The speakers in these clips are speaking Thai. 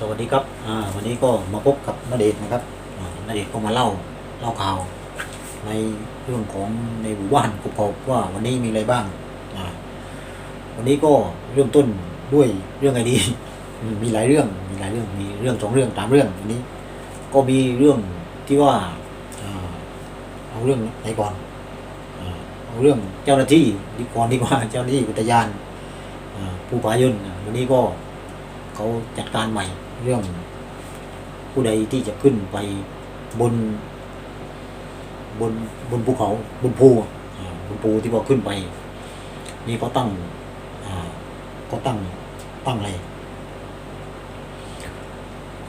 สวัสดีครับอ่าวันนี้ก็มาพบกับนเดชนะครับอ่าเดชก็มาเล่าเล่าข่าว ในเรื่องของในหมู่บ้านกบกว่าวันนี้มีอะไรบ้างอ่าวันนี้ก็เริ่มต้นด้วยเรื่องไงดี มีหลายเรื่องมีหลายเรื่องมีเรื่องสองเรื่องสามเรื่องวันนี้ ก็มีเรื่องที่ว่าเอาเรื่องไหนก่อนเอาเรื่องเจ้าหน้าที่ดีก่อนดีกว่าเจ้าหน้าที่อุทยานอ่าภูผายนวันนี้ก็เขาจัดการใหม่ เรื่องผู้ใดที่จะขึ้นไปบน บนบนภูเขาบนภูอ่าบนภูที่ว่าขึ้นไป นี่เขาตั้งอ่าเขาตั้งตั้งอะไร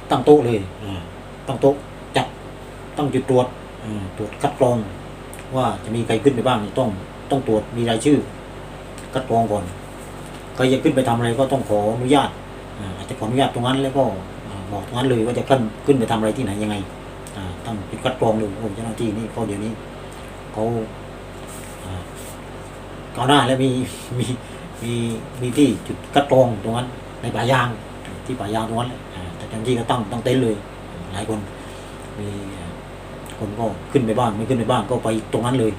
ตั้งโต๊ะเลยอ่าตั้งโต๊ะจัดตั้งจุดตรวจอ่าตรวจคัดกรอง ว่าจะมีใครขึ้นไปบ้างต้อง ต้องตรวจมีรายชื่อคัดกรองก่อนใครจะขึ้นไปทำอะไรก็ต้องขออนุญาต อาจจะขออนุญาตตรงนั้นแล้วก็บอกตรงนั้นเลยว่าจะขึ้นขึ้นไปทำอะไรที่ไหนยังไงต้องจุดคัดกรองเลยโอ้เจ้าหน้าที่นี่เขาเดี๋ยวนี้เขาอ่าก้าวหน้าแล้วมีมีมีมีที่จุดคัดกรองตรงนั้น ในป่ายางที่ป่ายางตรงนั้นเลยแต่เจ้าหน้าที่ก็ตั้งตั้งเต็นเลย หลายคนมีคนก็ขึ้นไปบ้างไม่ขึ้นไปบ้างก็ไปตรงนั้นเลย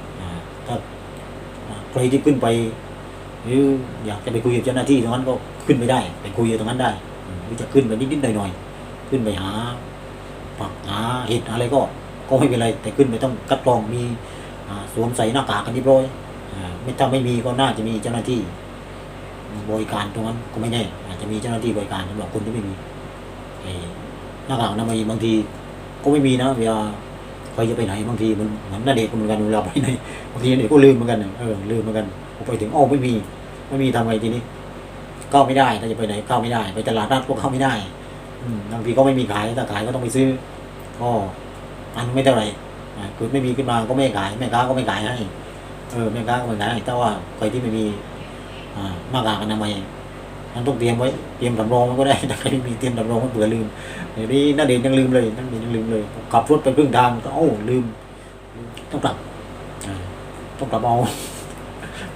ถ้าใครที่ขึ้นไปหรืออยากจะไปคุยกับเจ้าหน้าที่ตรงนั้นก็ ขึ้นไปได้ไปคุยตรงนั้นได้มหรือจะขึ้นไปนิดๆหน่อยๆขึ้นไปหาผักหาเห็ดอะไรก็ก็ไม่เป็นไร แต่ขึ้นไปต้องคัดกรองมีสวมใส่หน้ากากกันเรียบร้อยไม่ถ้าไม่มีก็น่าจะมีเจ้าหน้าที่บริการตรงนั้นก็ไม่แน่อาจจะมีเจ้าหน้าที่บริการสำหรับคนที่ไม่มีหน้ากากนามัยบางทีก็ไม่มีนะเวลาใครจะไปไหนบางทีมันเหมือนนาเด็กเหมือนกันเวลาไปไหนบางทีเด็กก็ลืมเหมือนกันเออลืมเหมือนกันพอไปถึงอ้อไม่มี ไม่มีทำไงทีนี้ เข้าไม่ได้ถ้าจะไปไหนเข้าไม่ได้ ไปตลาดนัดก็เข้าไม่ได้บางทีก็ไม่มีขายถ้าขายก็ต้องไปซื้อก็อันไม่เท่าไหร่อ่าเกิดไม่มีขึ้นมาก็ไม่ขายแม่ค้าก็ไม่ขายให้เออแม่ค้าก็ไม่ขายให้ถ้าว่าใครที่ไม่มีอ่ากากอนามัยมันต้องเตรียมไว้เตรียมสำรองไว้ก็ได้ถ้าใครไม่มีเตรียมสำรองไว้เผื่อลืมเดี๋ยวนี้น่าเด่นยังลืมเลยน่าเด่นยังลืมเลยขับรถไปครึ่งทางก็โอ้ลืมต้องกลับต้องกลับเอา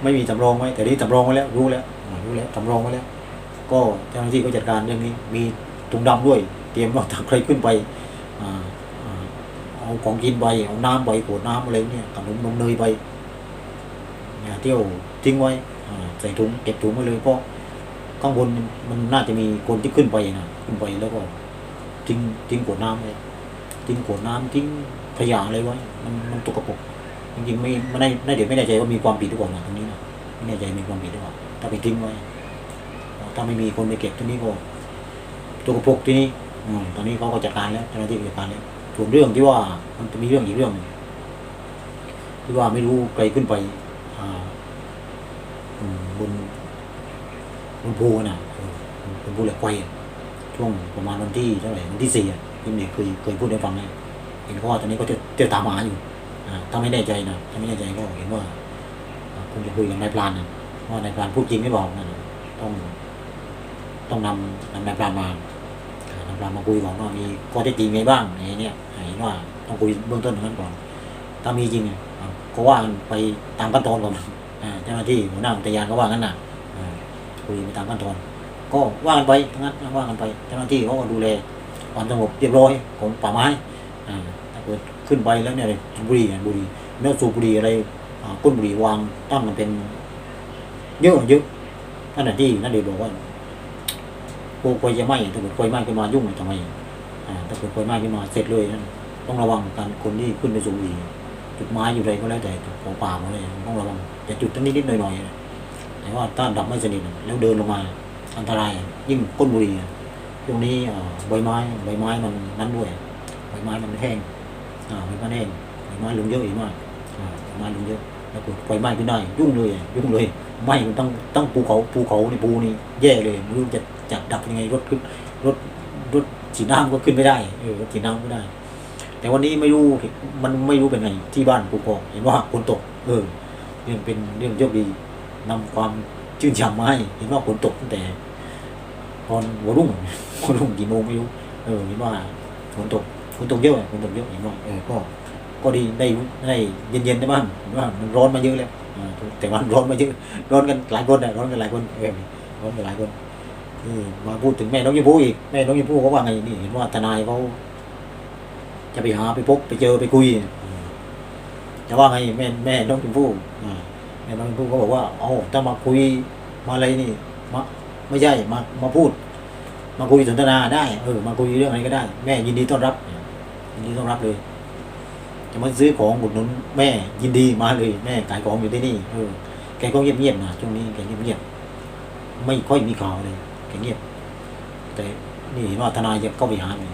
ไม่มีสำรองไว้แต่นี่สำรองไว้แล้วรู้แล้ว รู้แล้วสำรองไว้แล้ว ก็เจ้าหน้าที่ก็จัดการเรื่องนี้ มีถุงดำด้วย เตรียมว่าถ้าใครขึ้นไปเอาของกินไปเอาน้ำไปขวดน้ำอะไรเนี่ยขนมนมเนยไปอย่าเที่ยวทิ้งไว้ใส่ถุงเก็บถุงไว้เลยเพราะข้างบนมันน่าจะมีคนที่ขึ้นไปนะขึ้นไปแล้วก็ทิ้งทิ้งขวดน้ำไว้ทิ้งขวดน้ำทิ้งขยะอะไรไว้ มันมันตกกระปรกจริงๆไม่ไม่ได้ไม่เดี๋ยวไม่แน่ใจว่ามีความผิดหรือเปล่านะตรงนี้นะไม่แน่ใจมีความผิดหรือเปล่า ถ้าไปทิ้งไว้ถ้าไม่มีคนไปเก็บที่นี่ก็ตัวกระปรกที่นี่ตอนนี้เขาก็จัดการแล้วเจ้าหน้าที่จัดการแล้วส่วนเรื่องที่ว่ามันจะมีเรื่องอีกเรื่องที่ว่าไม่รู้ใครขึ้นไปอ่าอืมบนบนภูน่ะบนภูเหล็กไฟช่วงประมาณวันที่เท่าไหร่วันที่สี่อะที่เด็กเคยเคยพูดให้ฟังเลยเห็นเขาว่าตอนนี้ก็จะเที่ยวตามหาอยู่อ่าถ้าไม่แน่ใจนะถ้าไม่แน่ใจก็เห็นว่าคงจะคุยกับนายพรานนะ ว่านายพรานพูดจริงไม่บอกนะต้องต้องนำนำนายพรานมาอ่านายพรานมาคุยก่อนว่ามีข้อเท็จจริงไงบ้างอะไรเนี่ยเห็นว่าต้องคุยเบื้องต้นอย่างนั้นก่อน ถ้ามีจริงเนี่ยอ่าก็ว่ากันไปตามขั้นตอนก่อนอ่าเจ้าหน้าที่หัวหน้าอุทยานก็ว่างั้นน่ะคุยไปตามขั้นตอน ก็ว่ากันไปทั้งนั้นว่ากันไปเจ้าหน้าที่เขาก็ดูแลความสงบเรียบร้อยของป่าไม้อ่าถ้าเกิดขึ้นไปแล้วเนี่ยบุรีเนี่ยบุรี่เนื้อสูบบุรีอะไรก้นบุรีวางตั้งกันเป็น เยอะเยอะนั่นแหะที่นั่นเดชน์บอกว่าพวกไฟจะไหมถ้าเกิดไฟไหมขึ้นมายุ่งเลยทำไมอ่าถ้าเกิดไฟไหม้ขึ้นมาเสร็จเลยนั่นต้องระวังการคนที่ขึ้นไปสูบบุหรี่จุดไม้อยู่ใดก็แล้วแต่ของป่าหมดเลยต้องระวังแต่จุดนิดนิดๆหน่อยหน่อยๆนะแต่ว่าถ้าดับไม่สนิทแล้วเดินลงมาอันตรายยิ่งก้นบุหรี่ช่วงนี้ใบไม้ใบไม้มันนั้นด้วยใบไม้มันแห้งอ่าใบไม้แห้งใบไม้ลงเยอะอีกมากอ่าใบไม้ลงเยอะ แล้วกิดไฟไหม้ขึ้นได้ยุ่งเลยยุ่งเลยไหม้มันต้องต้องภูเขาภูเขาในภูนี่แย่เลยไม่รู้จะจัดดับยังไงรถขึ้นรถรถฉีน้ำก็ขึ้นไม่ได้เออรถฉีน้ำไม่ได้ แต่วันนี้ไม่รู้มันไม่รู้เป็นไงที่บ้านภูกองเห็นว่าฝนตก เออเรื่องเป็นเรื่องโชคดีนำความชื่นชมมาให้เห็นว่าฝนตกตั้งแต่ตอนหัวรุ่งหัวรุ่งกี่โมงไม่รู้เออเห็นว่าฝนตกฝนตกเยอะฝนตกเยอะเห็นว่าเออก็ ก็ดีได้ได้เย็นๆได้บ้างเห็นว่ามันร้อนมาเยอะแล้วแต่วันร้อนมาเยอะร้อนกันหลายคนนะร้อนกันหลายคนเออร้อนกันหลายคนนี่มาพูดถึงแม่น้องยมพู่อีกแม่น้องยมพู่เขาว่าไงนี่เห็นว่าทนายเขาจะไปหาไปพบไปเจอไปคุยจะว่าไงแม่แม่น้องยมพู่อ่าแม่น้องยมพู่เขาบอกว่าเอาถ้ามาคุยมาอะไรนี่มาไม่ใช่มามาพูด มาคุยสนทนาได้เออมาคุยเรื่องอะไรก็ได้ แม่ยินดีต้อนรับยินดีต้อนรับเลย จะมาซื้อของอุดหนุนแม่ยินดีมาเลยแม่ขายของอยู่ที่นี่เออแกก็เงียบๆนะช่วงนี้แกเงียบๆไม่ค่อยมีข่าวเลยแกเงียบ แต่นี่เห็นว่าทนายจะเข้าไปหาเลย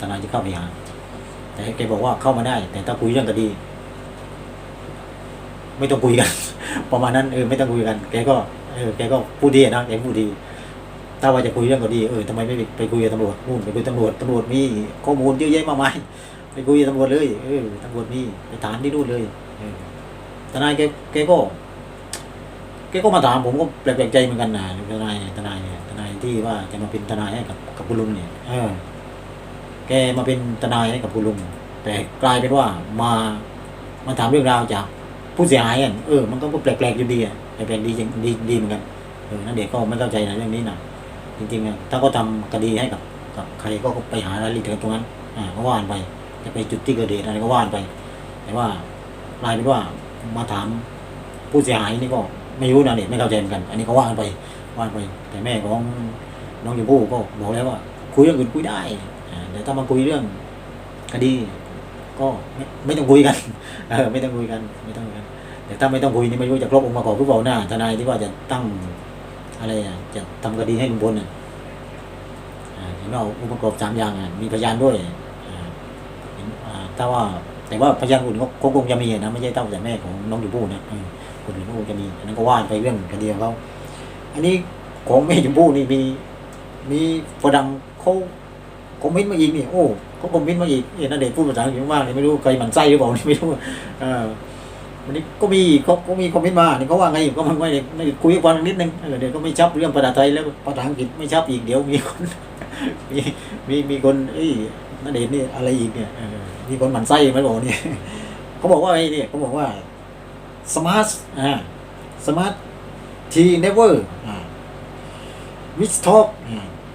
ทนายจะเข้าไปหา แต่แกบอกว่าเข้ามาได้ แต่ถ้าคุยเรื่องคดี ไม่ต้องคุยกัน ประมาณนั้นเออไม่ต้องคุยกัน แกก็เออแกก็พูดดีนะแกพูดดี ถ้าว่าจะคุยเรื่องคดีเออทำไมไม่ไปไปคุยกับตำรวจนู่นไปคุยกับตำรวจตำรวจมีข้อมูลเยอะแยะมากมาย ไปคุยกับตำรวจเลยเออตำรวจมีไปถามที่นู่นเลยทนายแกแกก็แกก็มาถามผมก็แปลกใจเหมือนกันนะทนายทนายเนี่ยทนายที่ว่าจะมาเป็นทนายให้กับกับคุณลุงเนี่ยเออแกมาเป็นทนายให้กับคุณลุงแต่กลายเป็นว่ามามาถามเรื่องราวจากผู้เสียหายอะเออมันก็แปลกๆอยู่ดีอะแปลกๆดีจริงดีดีเหมือนกันเออนั่นเด็กก็ไม่เข้าใจนะเรื่องนี้นะจริงๆอะถ้าก็ทำคดีให้กับกับใครก็ไปหารายละเอียดตรงนั้น อ่าก็ว่านไป จะไปจุดที่เกิดเหตุอะไรก็ว่านไป แต่ว่ากลายเป็นว่ามาถามผู้เสียหายนี่ก็ไม่รู้นะเด็กไม่เข้าใจเหมือนกัน อันนี้ก็ว่านไปว่านไป แต่แม่ของน้องชมพู่ก็บอกแล้วว่า คุยเรื่องอื่นคุยได้อ่าแต่ถ้ามาคุยเรื่องคดี ก็ไม่ไม่ต้องคุยกันเออไม่ต้องคุยกันไม่ต้องคุยกันแต่ถ้าไม่ต้องคุยนี่ไม่รู้จะครบองค์ประกอบหรือเปล่าหน้าทนายที่ว่าจะตั้งอะไรอะจะทำคดีให้ลุงพลน่ะอ่าเห็นว่าองค์ประกอบสามอย่างอะมีพยานด้วย ถ้าว่าแต่ว่าพยานอื่นก็คงจะมีนะไม่ใช่เต้าแต่แม่ของน้องชมพู่นะคนอื่นก็คงจะมีนั้นก็ว่าไปเรื่องคดีของเขาอันนี้ของแม่ชมพู่นี่มี มีฝรั่งเขาคอมเมนต์มาอีกนี่โอ้เขาคอมเมนต์มาอีกเอ็นเดชพูดภาษาอังกฤษมากเลยไม่รู้ใครหมันไส้หรือเปล่าไม่รู้เออวันนี้ก็มีเขาก็มีคอมเมนต์มาเนี่ยเขาว่าไงก็มันไม่ได้คุยกันนิดนึงเดี๋ยวก็ไม่ชับเรื่องภาษาไทยแล้วภาษาอังกฤษไม่ชับอีกเดี๋ยวมีคนมีมีมีคนเอ้ย นันเดชน์นี่อะไรอีกเนี่ยมีคนหมั่นไส้ไหมบอกเนี่ยเขาบอกว่าไอ้นี่เขาบอกว่าสมาร์ทอ่าสมาร์ททีเนเวอร์อ่าวิสท็อก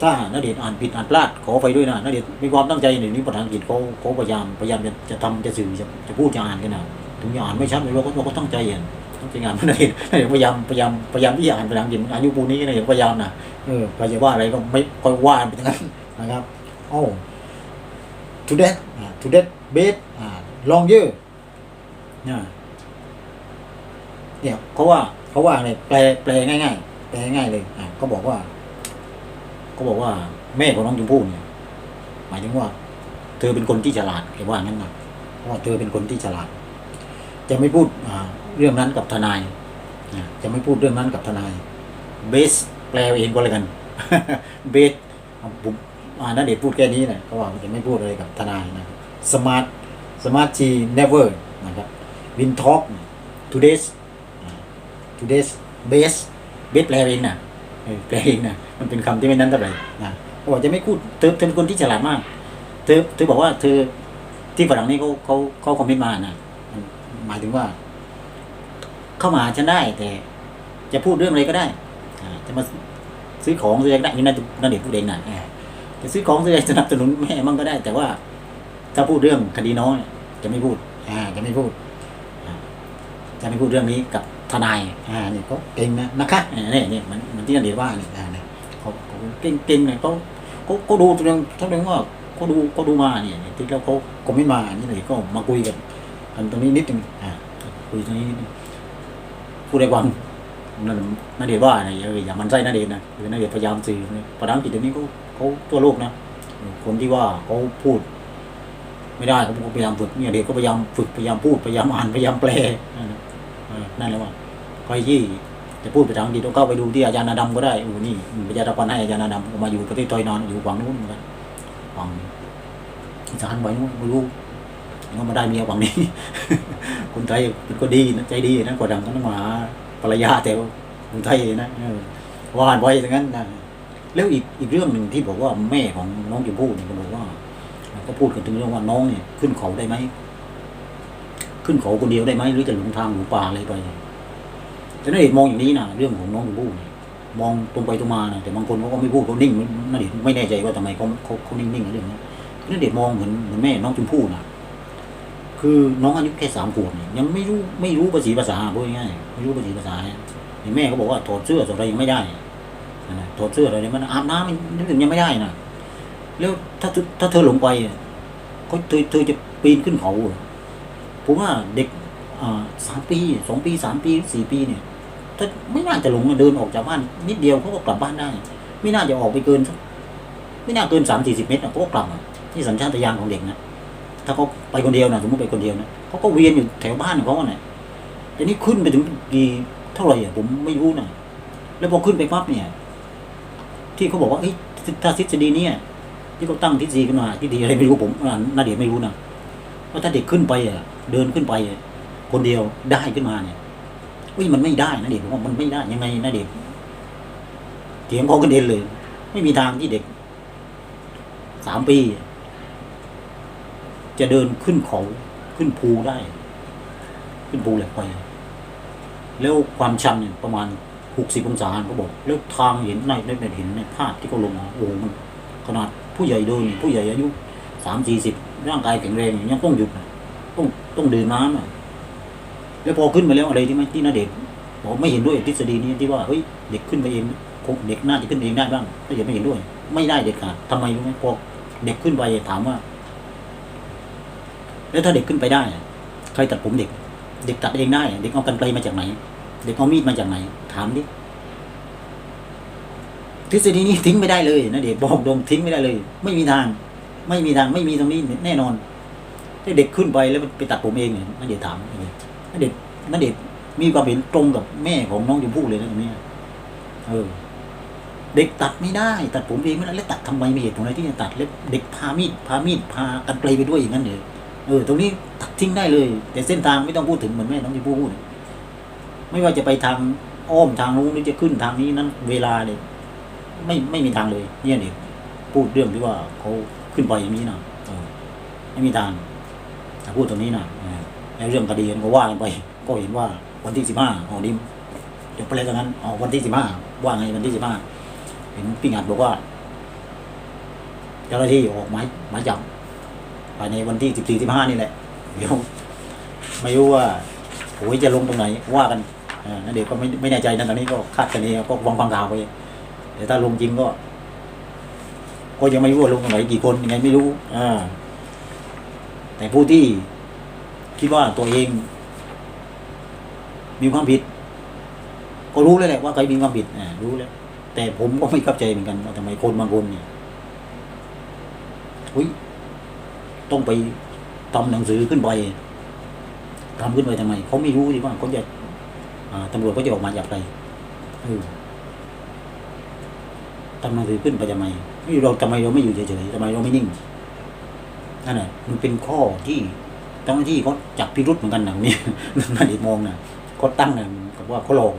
ถ้านาเดชน์อ่านผิดอ่านพลาดขอไปด้วยนะนาเดชน์มีความตั้งใจในนี้ภาษาอังกฤษเขาเขาพยายามพยายามจะจะทำจะสื่อจะจะพูดจะอ่านกันนะถึงจะอ่านไม่ชัดเลยเราก็เราก็ตั้งใจอ่านตั้งใจงานไม่ได้พยายามพยายามพยายามที่อ่านภาษาอังกฤษอายุปูนี้นะพยายามนะเออใครจะว่าอะไรก็ไม่ค่อยว่าไปทั้งนั้นนะครับโอ้ to that อ่า to that base อ่า long year เนี่ยเนี่ยเขาว่าเขาว่าอะไรแปลแปลง่ายๆแปลง่ายเลยอ่าเขาบอกว่าเขาบอกว่า แม่ของน้องชมพู่เนี่ย หมายถึงว่า เธอเป็นคนที่ฉลาดแกว่างั้นนะเพราะว่าเธอเป็นคนที่ฉลาด จะไม่พูดอ่าเรื่องนั้นกับทนายอ่าจะไม่พูดเรื่องนั้นกับทนายเบสแปลเองก็แล้วกันเบสผมอ่า นั่นเด็กพูดแค่นี้นะเขาว่าจะไม่พูดอะไรกับทนายนะสมาร์ทสมาร์ททีเนเวอร์นะครับวินท็อกทูเดสทูเดสเบสเบสแปลเองนะแปลเองนะมันเป็นคำที่ไม่นั้นเท่าไหร่นะเขาบอกจะไม่พูดเธอเธอเป็นคนที่ฉลาดมากเธอเธอบอกว่าเธอที่ฝรั่งนี่เขาเขาเขาคอมเมนต์มานะหมายถึงว่า เข้ามาฉันได้ แต่จะพูดเรื่องอะไรก็ได้จะมาซื้อของซื้ออะไรก็ได้นี่น่าจะน่าเด็กพูดเองนะอ่า จะซื้อของซื้ออะไรสนับสนุนแม่มั่งก็ได้ แต่ว่า ถ้าพูดเรื่องคดีน้องเนี่ยจะไม่พูด อ่า จะไม่พูด จะไม่พูดเรื่องนี้กับทนาย อ่านี่เขาเก่งนะนะคะเนี่ยเนี่ยมันมันที่นันเดชน์ว่าเนี่ยอ่าเนี่ยเขาเขาเก่งเก่งเนี่ยเขาเขาเขาดูตรงทั้งเรื่องว่าเขาดูเขาดูมาเนี่ยที่แล้วเขาคอมเมนต์มานี่เลยก็มาคุยกันอันตรงนี้นิดนึงอ่าคุยตรงนี้นิดนึงพูดได้ฟัง นั่นนาเดชน์ว่าเนี่ยเอย่ามันไส้นาเดชน์นะคือนาเดชน์พยายามสื่อภาษาอังกฤษเดี๋ยวนี้เขาเขาทั่วโลกนะคนที่ว่าเขาพูด ไม่ได้เขาพยายามฝึกเนี่ยเด็กก็พยายามฝึกพยายามพูดพยายามอ่านพยายามแปลนั่นแหละว่าใครที่จะพูดภาษาอังกฤษต้องเข้าไปดูที่อาจารย์นาดำก็ได้โอ้นี่วิทยาตะปันให้อาจารย์นาดำมาอยู่ประเทศไทยนอนอยู่ฝั่งนู้นเหมือนกันฝั่งอีสานไว้นู้นไม่รู้ก็มาได้เมียฝั่งนี้คนไทยเป็นคนดีนะใจดีนะกว่าดำต้องมาหา ภรรยาแต่ว่าคนไทยนะว่านไว้อย่างนั้นนะแล้วอีกอีกเรื่องหนึ่งที่บอกว่าแม่ของน้องชมพู่เนี่ยก็บอกว่าก็พูดกันถึงเรื่องว่าน้องเนี่ย ขึ้นเขาได้ไหมขึ้นเขาคนเดียวได้ไหมหรือจะหลงทางหลงป่าอะไรไปแต่นั่นเองมองอย่างนี้นะเรื่องของน้องชมพู่เนี่ยมองตรงไปตรงมานะแต่บางคนเขาก็ไม่พูดเขานิ่งนาเดชน์ไม่แน่ใจว่าทำไมเขาเขาเขานิ่งๆเรื่องนี้นาเดชน์มองเหมือนเหมือนแม่น้องชมพู่นะ คือน้องอายุแค่สามขวบเนี่ยยังไม่รู้ไม่รู้ภาษีภาษาพูดง่ายๆไม่รู้ภาษีภาษาเนี่ยแม่ก็บอกว่าถอดเสื้อถอดอะไรยังไม่ได้นะถอดเสื้ออะไรเนี่ยมันอาบน้ำมันนึกถึงยังไม่ได้นะแล้วถ้าถ้าเธอหลงไปเขาเธอเธอจะปีนขึ้นเขาผมว่าเด็กอ่าสามปีสองปีสามปีสี่ปีเนี่ยถ้าไม่น่าจะหลงเดินออกจากบ้านนิดเดียวเขาก็กลับบ้านได้ ไม่น่าจะออกไปเกิน ไม่น่าเกินสามสี่สิบเมตรอะเขาก็กลับอะนี่สัญชาตญาณของเด็กนะ ถ้าเขาไปคนเดียวนะสมมติไปคนเดียวนะเขาก็เวียนอยู่แถวบ้านของเขาเนี่ยแต่นี่ขึ้นไปถึงกี่เท่าไหร่อะผมไม่รู้นะแล้วพอขึ้นไปปั๊บเนี่ย ที่เขาบอกว่าเอ้ยถ้าทฤษฎีเนี้ที่เขาตั้งทฤษฎีขึ้นมาทฤษฎีอะไรไม่รู้ผมอ่านาเดียไม่รู้นะว่าถ้าเด็กขึ้นไปอะเดินขึ้นไปคนเดียวได้ขึ้นมาเนี่ยเฮ้ยมันไม่ได้นะเด็กผมว่ามันไม่ได้ยังไงนะเด็กเถียงเขากันเองเลย ไม่มีทางที่เด็กสามปี จะเดินขึ้นเขาขึ้นภูได้ ขึ้นภูเหล็กไฟแล้วความชันเนี่ยประมาณหกสิบองศาเขาบอก แล้วทางเห็นในในเห็นในภาพที่เขาลงมาโอ้โหมันขนาดผู้ใหญ่เดินเนี่ยผู้ใหญ่อายุสามสี่สิบร่างกายแข็งแรงเนี่ยยังต้องหยุดต้องต้องดื่มน้ำอะแล้วพอขึ้นมาแล้วอะไรที่ไม่ที่นาเด็กบอกไม่เห็นด้วยทฤษฎีนี้ที่ว่าเฮ้ยเด็กขึ้นไปเองเด็กน่าจะขึ้นเองได้บ้างถ้าเด็กไม่เห็นด้วย ไม่ได้เด็ดขาดทำไมรู้ไหมพอเด็กขึ้นไปถามว่า แล้วถ้าเด็กขึ้นไปได้ ใครตัดผมเด็ก เด็กตัดเองได้ เด็กเอากันไกลมาจากไหน เด็กเอามีดมาจากไหน ถามดิ ทฤษฎีนี้ทิ้งไม่ได้เลยนะเด็กบอกตรงทิ้งไม่ได้เลย ไม่มีทาง ไม่มีทางไม่มีตรงนี้แน่นอน ถ้าเด็กขึ้นไปแล้วไปตัดผมเองเนี่ยนั่นเด็กถามนั่นเด็กนั่นเด็กมีความเห็นตรงกับแม่ของน้องชมพู่เลยนะตรงนี้เออเด็กตัดไม่ได้ ตัดผมเองไม่ได้แล้วตัดทำไมมีเหตุผลอะไรที่จะตัดแล้วเด็กพามีดพามีดพากันไกลไปด้วยอย่างนั้นเลย เออ ตรงนี้ตัดทิ้งได้เลย แต่เส้นทางไม่ต้องพูดถึงเหมือนแม่น้องชมพู่พูด ไม่ว่าจะไปทางอ้อมทางนู้นหรือจะขึ้นทางนี้นั้นเวลาเนี่ยไม่ไม่มีทางเลย เนี่ยเด็กพูดเรื่องที่ว่าเขาขึ้นไปอย่างนี้นะออไม่มีทางถ้าพูดตรงนี้นะเออแล้วเรื่องคดีก็ว่ากันไป ก็เห็นว่าวันที่สิบห้าอ๋อดิมเดี๋ยวไปเลยตรงนั้นอ๋อวันที่สิบห้าว่าไงวันที่สิบห้าเห็นพี่งัดบอกว่าเจ้าหน้าที่ออกหมายหมายจับ ภายในวันที่สิบสี่สิบห้านี่แหละ เดี๋ยวไม่รู้ว่าโอ้ยจะลงตรงไหนว่ากันอ่านั่นเด็กก็ไม่ไม่แน่ใจนะตอนนี้ก็คาดคะเนก็วังฟังข่าวไปแต่ถ้าลงจริงก็ ก็ยังไม่รู้ว่าลงตรงไหนกี่คนยังไงไม่รู้อ่าแต่ผู้ที่คิดว่าตัวเอง มีความผิด ก็รู้เลยแหละว่าใครมีความผิดอ่ารู้แล้ว แต่ผมก็ไม่เข้าใจเหมือนกันว่าทำไมคนบางคนเนี่ยอุ้ย ต้องไปทำหนังสือขึ้นไปทำขึ้นไปทำไมเขาไม่รู้ดีว่าเขาจะอ่าตำรวจเขาจะออกมาจากใครทำหนังสือขึ้นไปทำไมไม่เราทำไมเราไม่อยู่เฉยๆทำไมเราไม่นิ่งนั่นแหละมันเป็นข้อที่เจ้าหน้าที่เขาจับพิรุษเหมือนกันนะนี่นาเด็กมองนะเขาตั้งนะกับว่าเขาลอง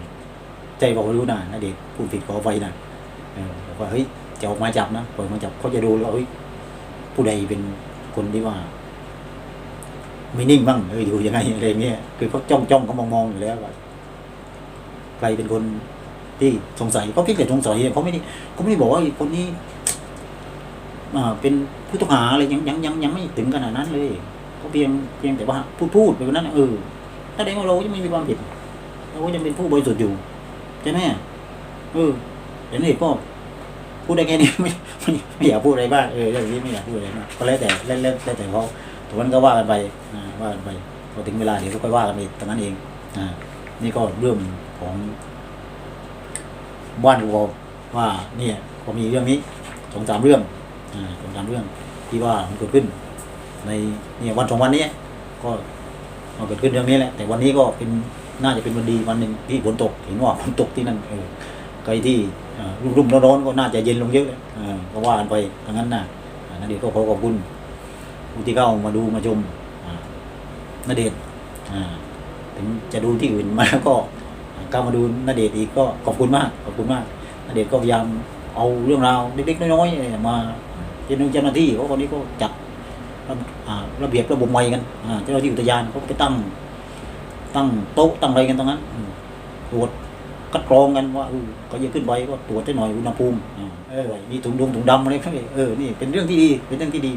ใจบอกว่ารู้นะนาเด็กพูดผิดขอไฟนะเออบอกว่าเฮ้ยจะออกมาจับนะปล่อยมาจับเขาจะดูแล้วาเฮ้ยผู้ใดเป็น คนที่ว่า ไม่นิ่งบ้างเอออยู่ยังไงอะไรเงี้ยคือเขาจ้องจ้องเขามองมองอยู่แล้วว่าใครเป็นคนที่สงสัยเขาคิดแต่สงสัยเขาไม่ได้เขาไม่ได้บอกว่าคนนี้อ่าเป็นผู้ต้องหาอะไรยังยังยังยังไม่ถึงขนาดนั้นเลยเขาเพียงเพียงแต่ว่าพูดพูดไปวันนั้นเออถ้าแดงว่าเราไม่มีความผิดเราก็ยังเป็นผู้บริสุทธิ์อยู่ใช่ไหมเออแต่นี่ก็ พูดได้แค่นี้ไม่ไม่ไม่อยากพูดอะไรบ้างเออเรื่องนี้ไม่อยากพูดอะไรมากก็แล้วแต่แล้วแล้วแล้วแต่เขาแต่วันก็ว่ากันไปว่ากันไปพอถึงเวลาเดี๋ยวก็ค่อยว่ากันไปตอนนั้นเองอ่านี่ก็เรื่องของบ้านเราว่าเนี่ยก็มีเรื่องนี้สองสามเรื่องอ่าสองสามเรื่องที่ว่ามันเกิดขึ้น ในเนี่ยวันสองวันนี้ก็มาเกิดขึ้นเรื่องนี้แหละแต่วันนี้ก็เป็นน่าจะเป็นวันดีวันหนึ่งที่ฝนตกเห็นว่าฝนตกที่นั่นเออ ครที่อ่ารุ่มๆร้อนๆก็น่าจะเย็นลงเยอะเลยอ่าก็ว่ากันไปทั้งนั้นนะอ่านาเดชน์ก็ขอขอบคุณผู้ที่เข้ามาดูมาชมอ่านาเดชน์อ่าถึงจะดูที่อื่นมาแล้วก็เข้ามาดูนาเดชน์อีกก็ขอบคุณมากขอบคุณมากนาเดชน์ก็พยายามเอาเรื่องราวเล็กๆน้อยๆมาเจ้าหน้าเจ้าหน้าที่เขาคนนี้ก็จัดระอ่าระเบียบระบบใหม่กันอ่าเจ้าหน้าที่อุทยานเขาก็ไปตั้ง ตั้งโต๊ะตั้งอะไรกันตรงนั้นอืมตรวจ คัดกรองกันว่าเออก็จะขึ้นไปก็ตรวจได้หน่อยอุณหภูมิอ่าเออมีถุงดงถุงดำอะไรพวกนี้เออนี่เป็นเรื่องที่ดีเป็นเรื่องที่ดี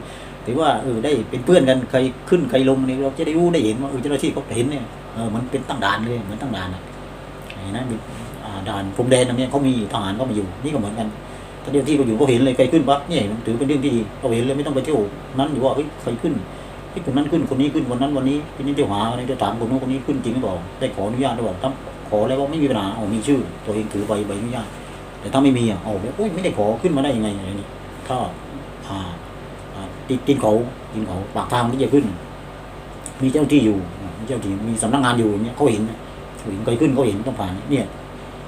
ถือว่าเออได้เป็นเพื่อนกันใครขึ้นใครลงนี่เราจะได้รู้ได้เห็นว่าเออเจ้าหน้าที่เขาเห็นเนี่ยเออมันเป็นตั้งด่านเลยเหมือนตั้งด่านอะเห็นไหมมีอ่าด่านพรมแดนตรงเนี้ยเขามีทหารก็มาอยู่นี่ก็เหมือนกันถ้าเจ้าหน้าที่เขาอยู่เขาเห็นเลยใครขึ้นปั๊บเนี่ยมันถือเป็นเรื่องที่ดีเขาเห็นเลยไม่ต้องไปเที่ยวนั้นอยู่ว่าเฮ้ยใครขึ้นเฮ้ยคนนั้นขึ้นคนนี้ขึ้นวันนั้นวันนี้ทีนี้เที่ยวหาวันนี้จะถามคนนู้นคนนี้ขึ้นจริงหรือเปล่าได้ขออนุญาตหรือเปล่าถ้า ขอแล้วก็ไม่มีปัญหาเอามีชื่อ ตัวเองถือใบใบอนุญาตแต่ถ้าไม่มีอะเอาโอ้ยไม่ได้ขอขึ้นมาได้ยังไงอะไรนี่ถ้าอ่าติดตินเขาตินเขาปากทางที่จะขึ้น มีเจ้าหน้าที่อยู่มีเจ้าหน้าที่มีสำนักงานอยู่อย่างเงี้ยเขาเห็นเขาเห็นใครขึ้นเขาเห็นต้องผ่านเนี่ย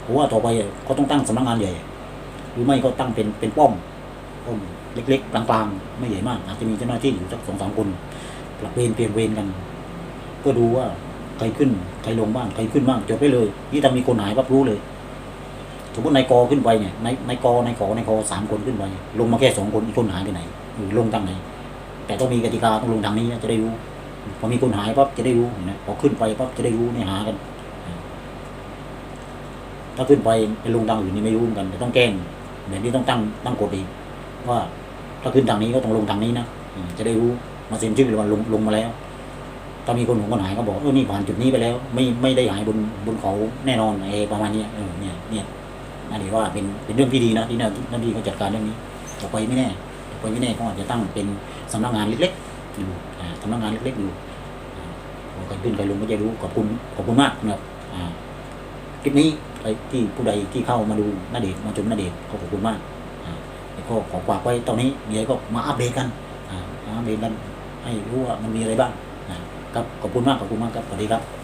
ผมว่าต่อไปเขาต้องตั้งสำนักงานใหญ่ หรือไม่ก็ตั้งเป็นเป็นป้อมป้อมเล็กๆกลางๆ ไม่ใหญ่มากอาจจะมีเจ้าหน้าที่อยู่สักสองสามคนปรับเวรเปลี่ยนเวรกันเพื่อดูว่า รขึ้นใครลงบ้างใครขึ้นบ้างจดไปเลย นี่ถ้ามีคนหายปั๊บรู้เลย สมมตินายกอขึ้นไปเนี่ยนายนายกอนายขอนายคอสามคนขึ้นไปลงมาแค่สองคนอีกคนหายไปไหนหรือลงทางไหน แต่ต้องมีกติกาต้องลงทางนี้นะจะได้รู้พอมีคนหายปั๊บจะได้รู้นไหมพอขึ้นไปปั๊บจะได้รู้เนี่ยหากัน ถ้าขึ้นไปไปลงทางอื่นนี่ไม่รู้เหมือนกันแต่ต้องแกล้งแบบนี้ต้องตั้งตั้งกฎเองว่าถ้าขึ้นทางนี้ก็ต้องลงทางนี้นะจะได้รู้มาเซ็นชื่อเลยว่าลงลงมาแล้ว ถ้ามีคนหงคนหายก็บอกเออนี่ผ่านจุดนี้ไปแล้ว ไม่ไม่ได้หายบนบนเขาแน่นอนเอประมาณนี้เออเนี่ยเนี่ยน่าดีว่าเป็นเป็นเรื่องที่ดีนะที่น่าน่าดีเขาจัดการเรื่องนี้ต่อไปไม่แน่ต่อไปไม่แน่เขาอาจจะตั้งเป็นสำนักงานเล็กๆอยู่สำนักงานเล็กๆอยู่อ่าพอใครขึ้นใครลงก็จะรู้ขอบคุณขอบคุณมากนะครับคลิปนี้ใครที่ผู้ใดที่เข้ามาดูนาเดชมาชมนาเดชน์ก็ขอบคุณมากแล้วก็ขอฝากไว้ตอนนี้มีอะไรก็มาอัปเดตกันอัปเดตกันให้รู้ว่ามันมีอะไรบ้าง ครับขอบคุณมากขอบคุณมากครับสวัสดีครับ